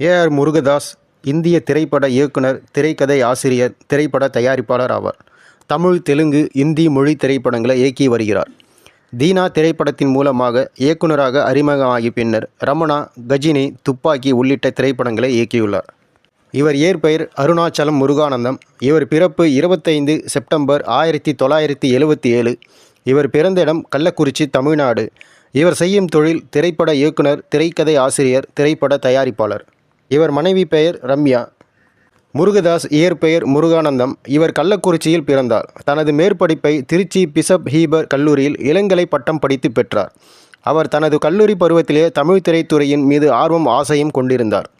A R Murugadoss இந்திய திரைப்பட இயக்குனர் திரைக்கதை ஆசிரியர் திரைப்பட தயாரிப்பாளர் ஆவார். தமிழ் தெலுங்கு இந்தி மொழி திரைப்படங்களை இயக்கி வருகிறார். தீனா திரைப்படத்தின் மூலமாக இயக்குனராக அறிமுகமாகி பின்னர் ரமணா கஜினி துப்பாக்கி உள்ளிட்ட திரைப்படங்களை இயக்கியுள்ளார். இவர் இயற்பெயர் அருணாச்சலம் முருகானந்தம். இவர் பிறப்பு இருபத்தைந்து செப்டம்பர் ஆயிரத்தி தொள்ளாயிரத்தி எழுபத்தி ஏழு இவர் பிறந்த இடம் கள்ளக்குறிச்சி தமிழ்நாடு. இவர் செய்யும் தொழில் திரைப்பட இயக்குனர் திரைக்கதை ஆசிரியர் திரைப்பட தயாரிப்பாளர். இவர் மனைவி பெயர் ரம்யா முருகதாஸ் இயற்பெயர் முருகானந்தம். இவர் கள்ளக்குறிச்சியில் பிறந்தார். தனது மேற்படிப்பை திருச்சி பிசப் ஹீபர் கல்லூரியில் இளங்கலை பட்டம் படித்து பெற்றார். அவர் தனது கல்லூரி பருவத்திலே தமிழ் திரைத்துறையின் மீது ஆர்வம் ஆசையும் கொண்டிருந்தார்.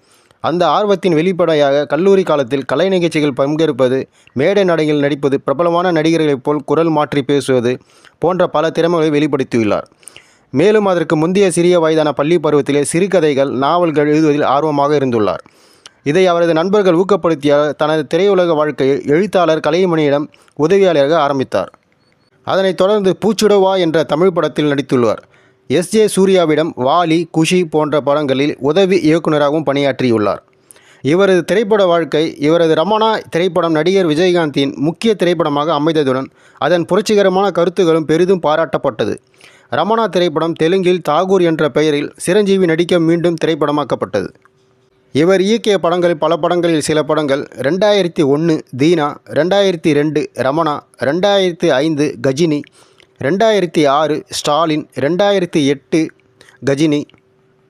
அந்த ஆர்வத்தின் வெளிப்படையாக கல்லூரி காலத்தில் கலை நிகழ்ச்சிகள் பங்கேற்பது மேடை நடையில் நடிப்பது பிரபலமான நடிகர்களைப் போல் குரல் மாற்றி பேசுவது போன்ற பல திறமைகளை வெளிப்படுத்தியுள்ளார். மேலும் அதற்கு முந்தைய சிறிய வயதான பள்ளி பருவத்திலே சிறுகதைகள் நாவல்கள் எழுதுவதில் ஆர்வமாக இருந்துள்ளார். இதை அவரது நண்பர்கள் ஊக்கப்படுத்திய தனது திரையுலக வாழ்க்கையை எழுத்தாளர் கலைமணியிடம் உதவியாளராக ஆரம்பித்தார். அதனைத் தொடர்ந்து பூச்சுடவா என்ற தமிழ் படத்தில் நடித்துள்ளார். எஸ். ஜே. சூர்யாவிடம் வாலி குஷி போன்ற படங்களில் உதவி இயக்குநராகவும் பணியாற்றியுள்ளார். இவரது திரைப்பட வாழ்க்கை இவரது ரமணா திரைப்படம் நடிகர் விஜயகாந்தின் முக்கிய திரைப்படமாக அமைந்ததுடன் அதன் புரட்சிகரமான கருத்துகளும் பெரிதும் பாராட்டப்பட்டது. ரமணா திரைப்படம் தெலுங்கில் தாகூர் என்ற பெயரில் சிரஞ்சீவி நடிக்க மீண்டும் திரைப்படமாக்கப்பட்டது. இவர் இயக்கிய படங்கள் பல படங்களில் சில படங்கள் ரெண்டாயிரத்தி ஒன்று தீனா ரெண்டாயிரத்தி ரெண்டு ரமணா ரெண்டாயிரத்தி ஐந்து கஜினி ரெண்டாயிரத்தி ஆறு ஸ்டாலின் ரெண்டாயிரத்தி எட்டு கஜினி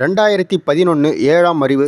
ரெண்டாயிரத்தி பதினொன்று ஏழாம் அறிவு